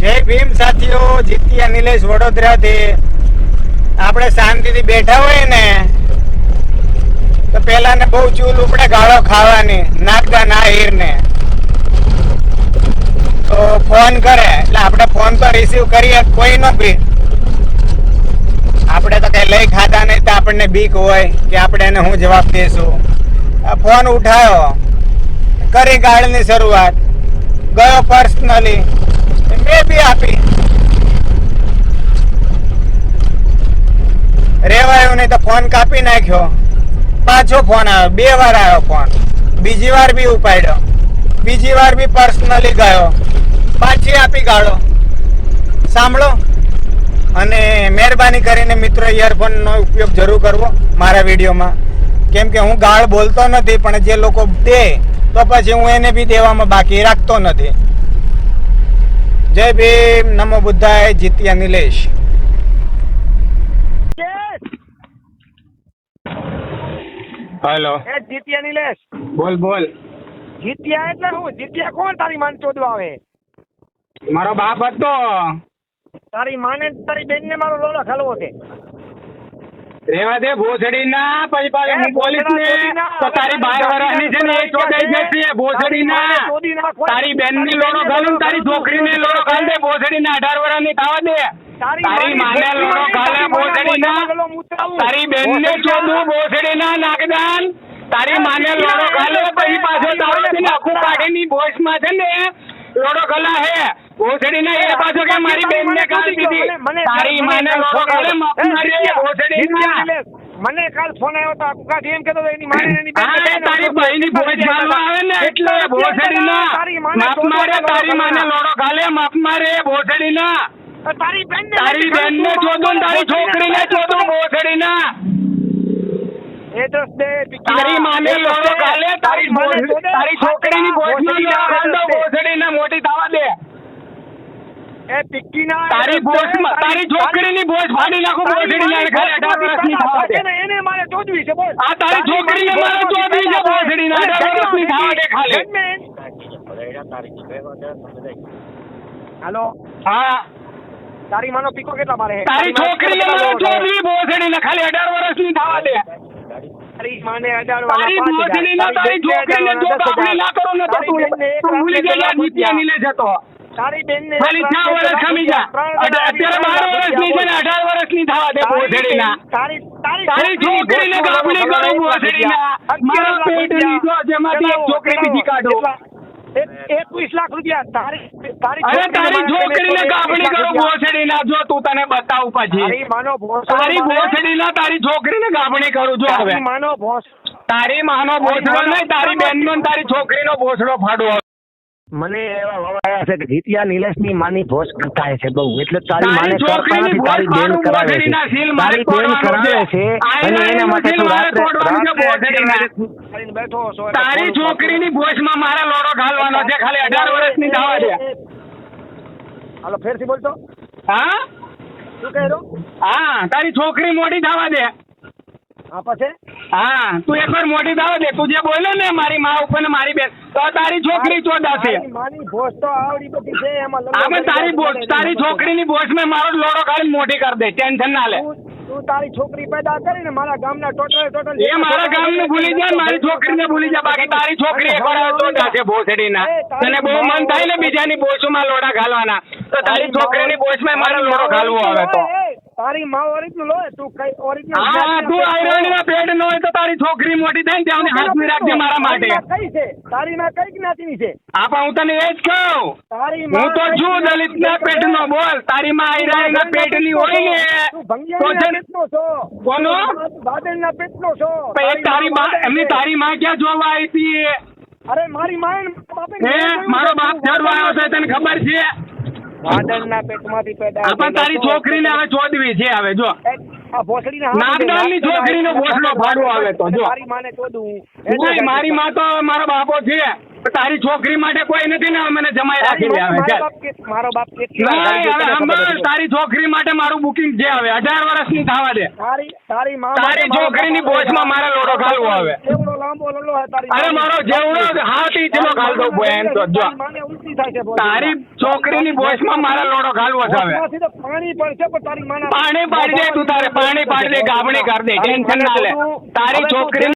જય ભીમ સાથીઓ, જીત્યા નિલેશ વડોદરાથી આપણે શાંતિથી બેઠા હોય ને, તો પેલા ને બહુ ચૂલ ઉપડે ગાળો ખાવાની નાગદા ના હીર ને તો ફોન કરે, એટલે આપણે ફોન તો રિસીવ કરીએ, કોઈ નો બી આપણે તો કઈ લઈ ખાધા નહીં, તો આપણને બીક હોય કે આપણે એને હું જવાબ દઈશું ફોન ઉઠાયો. કરી ગાળની શરૂઆત. ગયો પર્સનલી મેં બી આપી. રેવાયું નહીં તો ફોન કાપી નાખ્યો. પાછો ફોન આવ્યો. બે વાર આવ્યો ફોન. બીજી વાર બી ઉપાડ્યો. બીજી વાર બી પર્સનલી ગયો. પાછી આપી ગાળો. સાંભળો. અને મહેરબાની કરીને મિત્રો ઇયરફોનનો ઉપયોગ જરૂર કરવો મારા વિડીયોમાં. કેમ કે હું ગાળ બોલતો નથી, પણ જે લોકો દે, તો પછી હું એને બી દેવામાં બાકી રાખતો નથી. જય ભીમ નમો બુદ્ધાય જીત્યા નિલેશ. હેલો. એ જીત્યા નિલેશ. બોલ બોલ. જીત્યા એટલે હું? જીત્યા કોણ તારી માન ચોદવા આવે મારો બાપ હતો. તારી માને તારી બેન ને મારો લોલો ખલવો છે. રેવા દે ભોસડી ના પછી પાછી હું ને ભોસડા ચોદી ના. તો તારી બાર વર્ષની છે ને એ ચોદાઈ જશે ભોસડી ના. તારી બેનની લોડો ઘાલું ને તારી છોકરી ની લોડો ઘાલ દે ભોસડી ના અઢાર વર્ષની થવા દે. તારી માને લોડો ઘાલે ભોસડી ના. તારી બેન ને. ચોદું ભોસડી ના નાગદાન. તારી માને લોડો ઘાલે પછી પાછો તારો છે કાઢી આખું કાઢીની ભોસમાં છે ને લોડો ગલા હે. ભોસડી ના એ પાછો કે મારી બેન ને કાલ દીધી. તારી માને લોડો માફ મારી ભોસડી ના મને કાલ ફોન આવ્યો તો આખું એમ કેતો એની માને એની બેન તારી બહેની ભોજ ગાલવા આવે ને? એટલે ભોસડી ના. માફ મારે તારી માને લોડો ગાલે માફ મારે ભોસડી ના. તારી બેન ને તારી બેન ને જોદો તારી છોકરી ને. જોદો ભોસડી ના. એડ્રેસ દે તારી માને લોડો ગાલે તારી તારી છોકરીની ભોજમાં ભોસડીના લોડો ગાલ દો એડ્રેસ દે. ભોસડી ને મોટી થવા દે. એ પિક્કીના તારી એડ્રેસ ભોજ દે. માં- તારી છોકરીની ભોજ ફાડી નાખો તારી ના ઘરે ખાલી અઢાર વર્ષની થવા દે. એને- મારે ચોદવી છે બોલ. આ તારી છોકરીને મારે ચોદવી છે ભોસડીને, અઢાર વર્ષની થવા દે ખાલી. હાલો હા. તારી માનો પીકો કેટલા મારે? તારી છોકરીને મારે ચોદવી ભોસડી ને ખાલી અઢાર વર્ષની થવા દે. તારી માને અઢાર તારી વાળા પાંચ તારી છોકરીને જો કાપણી ના કરો ને તો તું બેનને એક તું ભૂલી લાખ જીત્યા નીલે જતો. તારી બેનને ખાલી છ વર્ષ ખમી જા. અત્યારે બાર વર્ષની છે ને અઢાર વર્ષની થવા દે ભોસડીના તારી તારી તારી છોકરીને કાપણી કરો ભોસડીના મારા પેટની જો જેમાંથી એક છોકરી બીજી કાઢો. એકવીસ લાખ રૂપિયા. તારી તારી ને તારી છોકરીને કાપણી કરો? ભોસડી ના જો તું તને બતાવું પછી. માનો તારી ભોસડી ના તારી છોકરીને કાપણી કરું જો હવે. માનો ભોસ તારી માનો ભોસડો નહીં તારી બેનનો ને તારી છોકરીનો ભોસડો ફાડવો મને એવા વવાયા છે કે જીત્યા નિલેશની માની ભોજ કરતા છે બહુ. એટલે તારી માને છોકરીની તારી બેન કરાવે છે. તારી બેન કરાવે છે. છે અને એના માટે તું રાત્રે છે બેઠો હશો તારી છોકરીની ભોજમાં મારા લોડો ઘાલવાનો છે. ખાલી અઢાર વર્ષની દાવા છે. હાલો ફેરથી બોલતો. હા? શું કહે હા તારી છોકરી મોડી દાવા દે. હા પછી? હા તું એકવાર મોટી થવા દે. તું જે બોલ્યો ને મારી મા ઉપર ને મારી બેન તો તારી છોકરી બધી છે લલ્લો તારી દે, તારી છોકરીની ભોજમાં મારો લોડો કાઢીને મોટી કરી દે. ટેન્શન ના લે. તું તારી છોકરી પેદા કરીને મારા ગામના ટોટલ ટોટલ એ મારા ગામને ભૂલી જાય ને મારી છોકરીને ભૂલી જાય બાકી તારી છોકરી એકવાર આવે તો જાશે ભોસડીના. તને બહુ મન થાય ને બીજાની બોસમાં લોડા ઘાલવાના. તો તારી છોકરીની બોસમાં મારે લોડો ઘાલવો આવે તો. તારી માં ઓરિજિનલ હોય તું કઈ ઓરિજિનલ હા તું આયરણીના પેડ ન હોય તો તારી છોકરી મોટી થાય ત્યાં સુધી હાથ રાખજે મારા માટે. કઈ છે? તારી માં કઈ જ્ઞાતિની છે? હા પણ હું તને એ જ કહું. તારી હું તો છું દલિતના પેટનો બોલ. તારી માં આયરાણીના પેટની હોય ને તું ભંગિયા ભંગિયાના નો ને- છો. કોનો? બાદલના પેટનો છો. પણ એ તારી માં એમની તારી માં ક્યાં જોવા આવી હતી અરે મારી માં ને બાપે મારો બાપ ચડવા આવ્યો છે તને ખબર છે? બાદલના પેટમાંથી પેદા પણ તારી છોકરીને હવે ચોદવી છે હવે જો. આ નાગદાનની દે, છોકરીનો ભોસડો ફાડવો આવે તો જો. તારી માને ચોદવું મારી માં તો મારો બાપો છે. તારી છોકરી માટે કોઈ નથી ને મને જમાઈ રાખી આવે મારો બાપ. તારી છોકરી માટે મારું બુકિંગ જે આવે અઢાર વર્ષની થવા દે. તારી તારી છોકરીની બોચમાં મારે લોડો ખાલવો આવે. અરે મારો જેવડો હાથી જેવો ઘાલતો બોય એમ તો જો. તારી. છોકરીની બોચમાં મારા લોડો ખાલવો છે હવે. પાણી પાડી દે તું તારે પાણી પાડી દે ગાબણી કરી દે ટેન્શન ના લે. તારી છોકરી